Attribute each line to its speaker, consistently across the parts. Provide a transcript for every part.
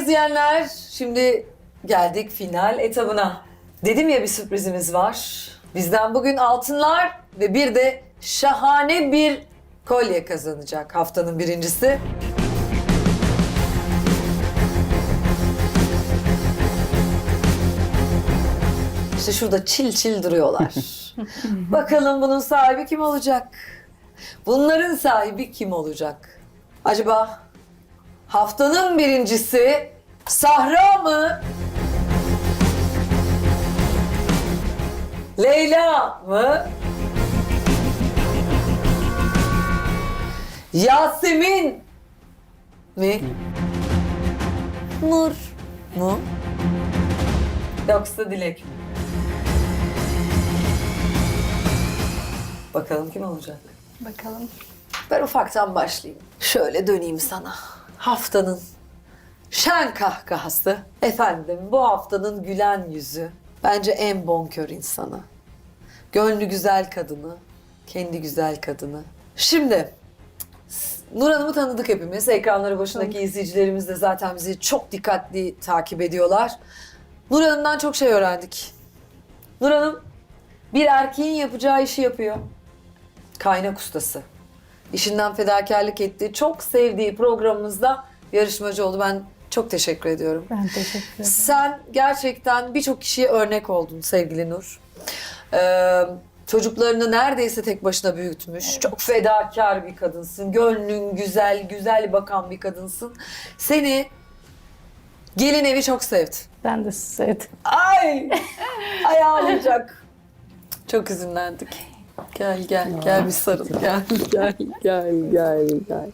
Speaker 1: izleyenler, şimdi geldik final etabına. Dedim ya bir sürprizimiz var. Bizden bugün altınlar ve bir de şahane bir kolye kazanacak haftanın birincisi. İşte şurada çil çil duruyorlar. Bakalım bunun sahibi kim olacak? Bunların sahibi kim olacak? Acaba haftanın birincisi Sahra mı? Leyla mı? Yasemin mi? Nur mu? Yoksa Dilek mi? Bakalım kim olacak?
Speaker 2: Bakalım.
Speaker 1: Ben ufaktan başlayayım. Şöyle döneyim sana. Haftanın şen kahkahası. Efendim bu haftanın gülen yüzü. Bence en bonkör insanı. Gönlü güzel kadını. Kendi güzel kadını. Şimdi Nur Hanım'ı tanıdık hepimiz. Ekranları başındaki izleyicilerimiz de zaten bizi çok dikkatli takip ediyorlar. Nur Hanım'dan çok şey öğrendik. Nur Hanım bir erkeğin yapacağı işi yapıyor. Kaynak ustası işinden fedakarlık ettiği, çok sevdiği programımızda yarışmacı oldu. Ben çok teşekkür ediyorum.
Speaker 2: Ben teşekkür ederim.
Speaker 1: Sen gerçekten birçok kişiye örnek oldun sevgili Nur. Ee, çocuklarını neredeyse tek başına büyütmüş. Çok fedakar bir kadınsın. Gönlün güzel, güzel bakan bir kadınsın. Seni gelin evi çok sevdi.
Speaker 2: Ben de sizi sevdim.
Speaker 1: Ay! Ay ağlayacak. Çok üzünlendik. Gel gel gel bir sarıl gel gel gel gel gel.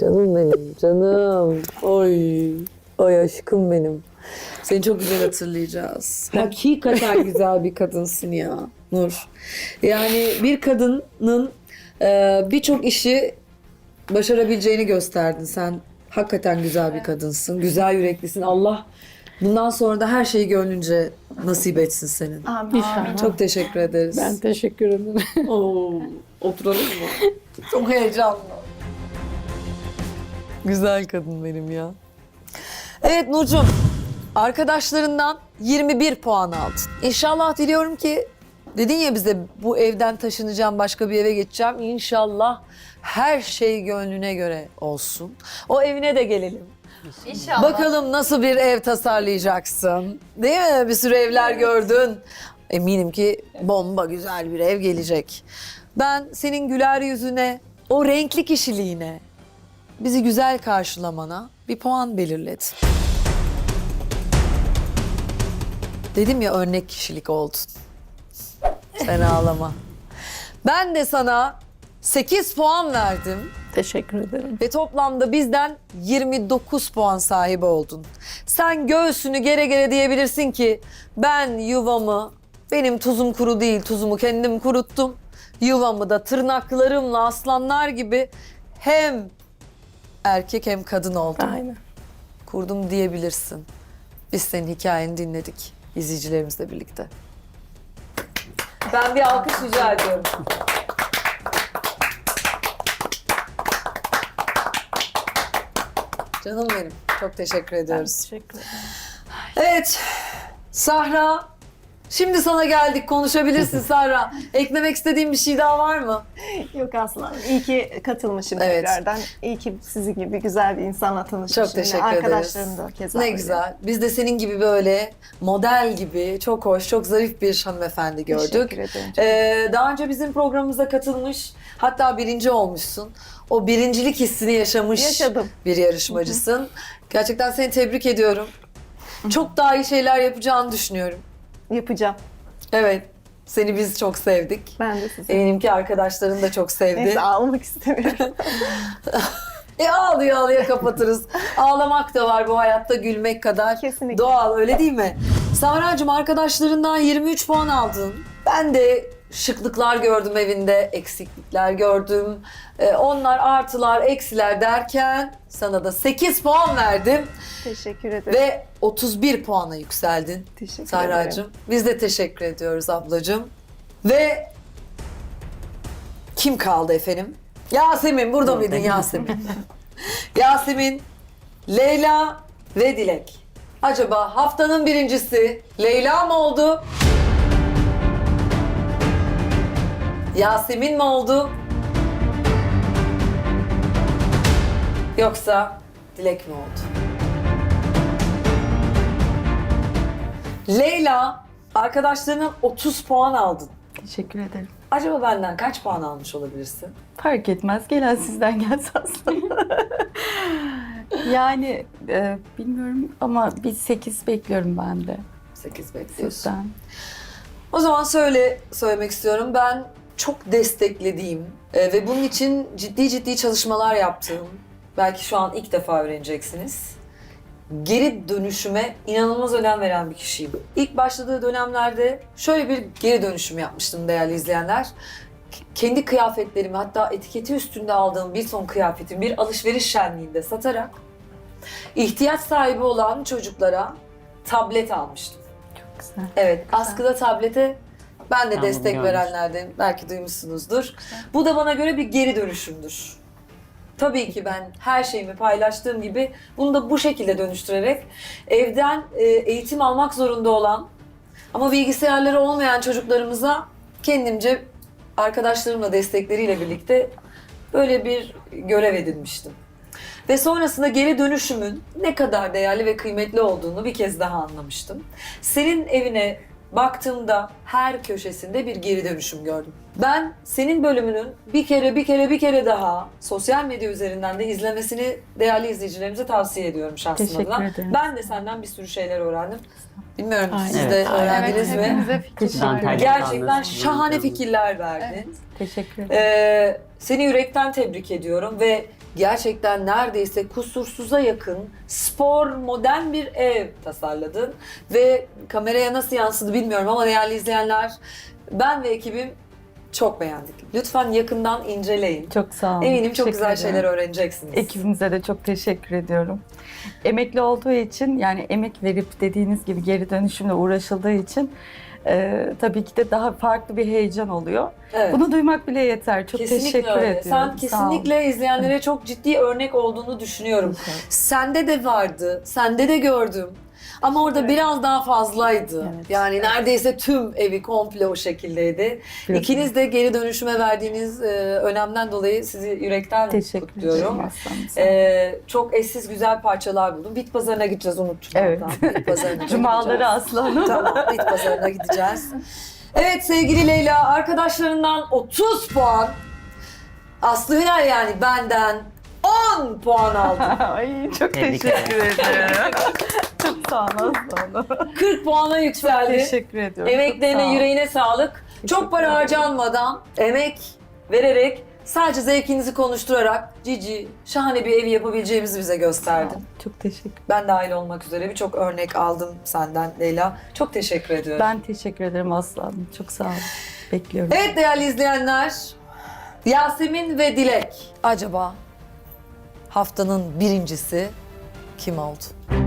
Speaker 1: Canım benim canım. Oy. Oy aşkım benim. Seni çok güzel hatırlayacağız. Hakikaten güzel bir kadınsın ya Nur. Yani bir kadının e, birçok işi başarabileceğini gösterdin. Sen hakikaten güzel bir kadınsın. Güzel yüreklisin. Allah bundan sonra da her şeyi gönlünce nasip etsin senin.
Speaker 2: Amin. İnşallah.
Speaker 1: Çok teşekkür ederiz.
Speaker 2: Ben teşekkür ederim.
Speaker 1: Oo, oturalım mı? Çok heyecanlı. Güzel kadın benim ya. Evet Nurcuğum, arkadaşlarından 21 puan aldın. İnşallah diliyorum ki, dedin ya bize bu evden taşınacağım, başka bir eve geçeceğim. İnşallah her şey gönlüne göre olsun. O evine de gelelim.
Speaker 3: İnşallah.
Speaker 1: Bakalım nasıl bir ev tasarlayacaksın. Değil mi? Bir sürü evler gördün. Eminim ki bomba güzel bir ev gelecek. Ben senin güler yüzüne, o renkli kişiliğine, bizi güzel karşılamana bir puan belirledim. Dedim ya örnek kişilik oldun. Sen ağlama. Ben de sana 8 puan verdim.
Speaker 2: Teşekkür ederim.
Speaker 1: Ve toplamda bizden 29 puan sahibi oldun. Sen göğsünü gere gere diyebilirsin ki ben yuvamı, benim tuzum kuru değil tuzumu kendim kuruttum. Yuvamı da tırnaklarımla aslanlar gibi hem erkek hem kadın oldum.
Speaker 2: Aynen.
Speaker 1: Kurdum diyebilirsin. Biz senin hikayeni dinledik izleyicilerimizle birlikte. Ben bir alkış rica ediyorum. Canım benim. Çok teşekkür
Speaker 2: Ben
Speaker 1: ediyoruz.
Speaker 2: teşekkür ederim.
Speaker 1: Evet. Sahra. Şimdi sana geldik. Konuşabilirsin Sahra. Eklemek istediğin bir şey daha var mı?
Speaker 4: Yok aslında. İyi ki katılmışım
Speaker 1: Evet.
Speaker 4: tekrardan. İyi ki sizin gibi güzel bir insanla tanışmışım.
Speaker 1: Çok teşekkür
Speaker 4: Yine
Speaker 1: ederiz.
Speaker 4: Arkadaşlarım da keza
Speaker 1: Ne
Speaker 4: öyle.
Speaker 1: güzel. Biz de senin gibi böyle model gibi çok hoş, çok zarif bir hanımefendi gördük.
Speaker 4: Teşekkür ederim.
Speaker 1: Ee, daha önce bizim programımıza katılmış, hatta birinci olmuşsun. O birincilik hissini yaşamış
Speaker 4: Yaşadım.
Speaker 1: bir yarışmacısın. Gerçekten seni tebrik ediyorum. Çok daha iyi şeyler yapacağını düşünüyorum.
Speaker 4: Yapacağım.
Speaker 1: Evet, seni biz çok sevdik.
Speaker 4: Ben de sizi.
Speaker 1: Eminim ki arkadaşların da çok sevdi.
Speaker 4: Neyse ağlamak istemiyorum.
Speaker 1: E ağlıyor ağlıyor kapatırız. Ağlamak da var bu hayatta gülmek kadar.
Speaker 4: Kesinlikle.
Speaker 1: Doğal öyle değil mi? Sahra'cığım arkadaşlarından 23 puan aldın. Ben de şıklıklar gördüm evinde, eksiklikler gördüm. Ee, onlar artılar, eksiler derken sana da 8 puan verdim.
Speaker 4: Teşekkür ederim.
Speaker 1: Ve 31 puana yükseldin
Speaker 4: Teşekkür ederim.
Speaker 1: Sahra'cığım. Biz de teşekkür ediyoruz ablacığım. Ve kim kaldı efendim? Yasemin burada mıydın Yasemin? Yasemin, Leyla ve Dilek. Acaba haftanın birincisi Leyla mı oldu? Yasemin mi oldu? Yoksa Dilek mi oldu? Leyla, arkadaşlarından 30 puan aldın.
Speaker 3: Teşekkür ederim.
Speaker 1: Acaba benden kaç puan almış olabilirsin?
Speaker 3: Fark etmez. Gelen sizden gelse aslında. yani e, bilmiyorum ama bir 8 bekliyorum ben de
Speaker 1: 8 bekliyorsun.
Speaker 3: sizden.
Speaker 1: O zaman söyle söylemek istiyorum. Ben çok desteklediğim e, ve bunun için ciddi ciddi çalışmalar yaptığım, belki şu an ilk defa öğreneceksiniz. Geri dönüşüme inanılmaz önem veren bir kişiyim. İlk başladığı dönemlerde şöyle bir geri dönüşüm yapmıştım değerli izleyenler. Kendi kıyafetlerimi hatta etiketi üstünde aldığım bir ton kıyafetimi bir alışveriş şenliğinde satarak ihtiyaç sahibi olan çocuklara tablet almıştım.
Speaker 3: Çok güzel.
Speaker 1: Evet, askıda tablete ben de
Speaker 5: Ben
Speaker 1: destek verenlerden belki duymuşsunuzdur. Bu da bana göre bir geri dönüşümdür. Tabii ki ben her şeyimi paylaştığım gibi bunu da bu şekilde dönüştürerek evden e, eğitim almak zorunda olan ama bilgisayarları olmayan çocuklarımıza kendimce arkadaşlarımla destekleriyle birlikte böyle bir görev edinmiştim. Ve sonrasında geri dönüşümün ne kadar değerli ve kıymetli olduğunu bir kez daha anlamıştım. Senin evine baktığımda her köşesinde bir geri dönüşüm gördüm. Ben senin bölümünün bir kere bir kere bir kere daha sosyal medya üzerinden de izlemesini değerli izleyicilerimize tavsiye ediyorum şahsım
Speaker 3: Teşekkür
Speaker 1: adına.
Speaker 3: ederim.
Speaker 1: Ben de senden bir sürü şeyler öğrendim. Bilmiyorum
Speaker 3: Aynen.
Speaker 1: siz de
Speaker 5: Evet.
Speaker 1: öğrendiniz
Speaker 4: evet,
Speaker 1: mi?
Speaker 4: hepimize fikir
Speaker 3: Teşekkür
Speaker 4: var.
Speaker 5: ederim.
Speaker 1: Gerçekten şahane fikirler verdin.
Speaker 3: Teşekkür ederim.
Speaker 1: Ee, seni yürekten tebrik ediyorum ve gerçekten neredeyse kusursuza yakın spor modern bir ev tasarladın ve kameraya nasıl yansıdı bilmiyorum ama değerli izleyenler ben ve ekibim çok beğendik. Lütfen yakından inceleyin.
Speaker 3: çok sağ olun.
Speaker 1: Eminim çok güzel
Speaker 3: ederim.
Speaker 1: şeyler öğreneceksiniz.
Speaker 3: Ekibimize de çok teşekkür ediyorum. Emekli olduğu için yani emek verip dediğiniz gibi geri dönüşümle uğraşıldığı için e, tabii ki de daha farklı bir heyecan oluyor.
Speaker 1: Evet.
Speaker 3: Bunu duymak bile yeter. Çok
Speaker 1: kesinlikle
Speaker 3: teşekkür
Speaker 1: öyle.
Speaker 3: ediyorum.
Speaker 1: Sen kesinlikle izleyenlere çok ciddi örnek olduğunu düşünüyorum. Sende de vardı, sende de gördüm. Ama orada biraz daha fazlaydı.
Speaker 3: Evet.
Speaker 1: Yani neredeyse tüm evi komple o şekildeydi.
Speaker 3: Biraz-
Speaker 1: İkiniz de geri dönüşüme verdiğiniz e, önemden dolayı sizi yürekten
Speaker 3: Teşekkür
Speaker 1: kutluyorum. E, çok eşsiz güzel parçalar buldum. Bit pazarına gideceğiz unuttum.
Speaker 3: Evet.
Speaker 1: Bit pazarına
Speaker 3: Cumaları
Speaker 1: gideceğiz.
Speaker 3: aslanım.
Speaker 1: Tamam, bit pazarına gideceğiz. Evet sevgili Leyla, arkadaşlarından 30 puan. Aslı Hünal yani benden 10 puan aldın.
Speaker 3: Ay çok
Speaker 5: Tebrik
Speaker 3: teşekkür ederim. Çok sağ aslanım.
Speaker 1: 40 puana yükseldi.
Speaker 3: Teşekkür ediyorum.
Speaker 1: Emeklerine,
Speaker 3: Çok sağ
Speaker 1: yüreğine sağlık. Çok para harcanmadan, emek vererek, sadece zevkinizi konuşturarak cici, şahane bir evi yapabileceğimizi bize gösterdin.
Speaker 3: Çok teşekkür
Speaker 1: Ben dahil olmak üzere birçok örnek aldım senden Leyla. Çok teşekkür ediyorum.
Speaker 3: Ben teşekkür ederim aslanım. Çok sağ olun. Bekliyorum.
Speaker 1: Evet değerli izleyenler, Yasemin ve Dilek acaba haftanın birincisi kim oldu?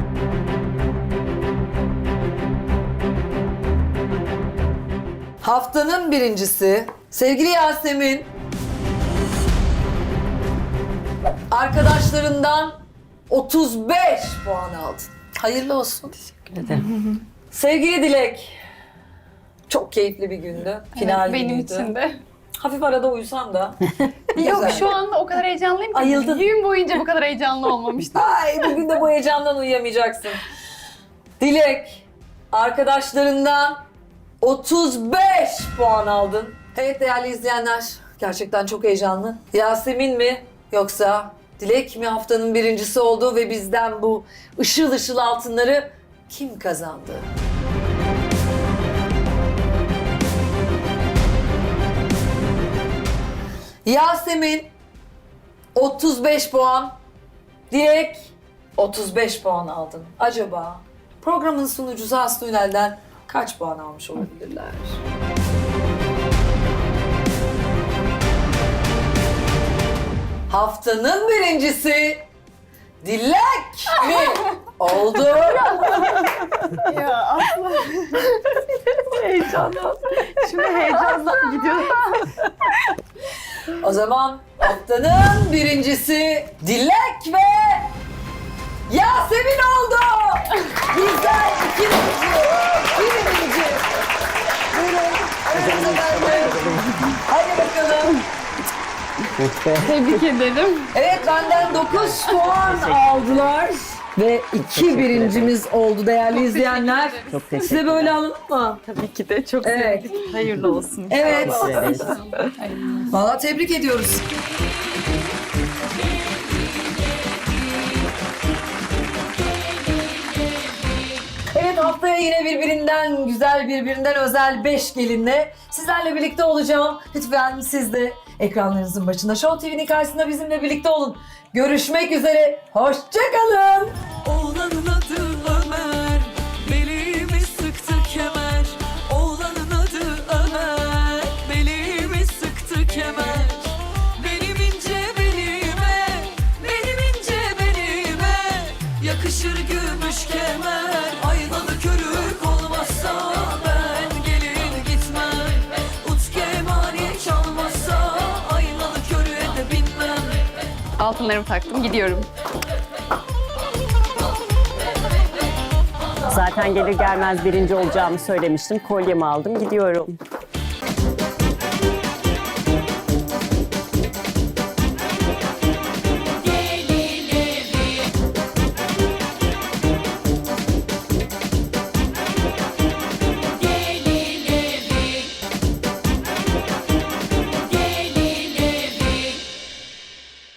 Speaker 1: Haftanın birincisi sevgili Yasemin arkadaşlarından 35 puan aldın. Hayırlı olsun.
Speaker 5: Teşekkür ederim.
Speaker 1: Sevgili Dilek çok keyifli bir gündü. Final
Speaker 6: Evet, benim
Speaker 1: günüydü.
Speaker 6: için de.
Speaker 1: Hafif arada uyusan da.
Speaker 6: Yok şu anda o kadar heyecanlıyım ki.
Speaker 1: Ayıldın.
Speaker 6: Gün boyunca bu kadar heyecanlı olmamıştım.
Speaker 1: Ay bugün de bu heyecandan uyuyamayacaksın. Dilek, arkadaşlarından 35 puan aldın. Evet değerli izleyenler, gerçekten çok heyecanlı. Yasemin mi yoksa Dilek mi haftanın birincisi oldu ve bizden bu ışıl ışıl altınları kim kazandı? Yasemin 35 puan, Dilek 35 puan aldın. Acaba programın sunucusu Aslı Ünel'den kaç puan almış olabilirler? Haftanın birincisi Dilek mi oldu?
Speaker 4: Ya Aslı.
Speaker 3: Heyecandan. Şimdi heyecandan gidiyorum.
Speaker 1: O zaman haftanın birincisi Dilek ve Yasemin oldu.
Speaker 5: Bizden iki birinci. Buyurun. Aranıza benden. Hadi bakalım.
Speaker 2: Tebrik ederim.
Speaker 5: Evet benden 9 puan aldılar. Ve iki birincimiz oldu değerli izleyenler.
Speaker 7: Çok teşekkür
Speaker 5: Size böyle alın mı?
Speaker 3: Tabii ki de çok
Speaker 5: Evet.
Speaker 3: sevdik. Hayırlı olsun.
Speaker 5: Evet. Valla tebrik ediyoruz. Haftaya yine birbirinden güzel, birbirinden özel 5 gelinle sizlerle birlikte olacağım. Lütfen siz de ekranlarınızın başında Show TV'nin karşısında bizimle birlikte olun. Görüşmek üzere. Hoşçakalın.
Speaker 1: Oğlanın adı Ömer Belimi sıktı kemer Oğlanın adı Ömer Belimi sıktı kemer Benim ince belime Benim ince belime Yakışır gümüş kemer
Speaker 2: Altınlarımı taktım, gidiyorum.
Speaker 7: Zaten gelir gelmez birinci olacağımı söylemiştim. Kolyemi aldım gidiyorum.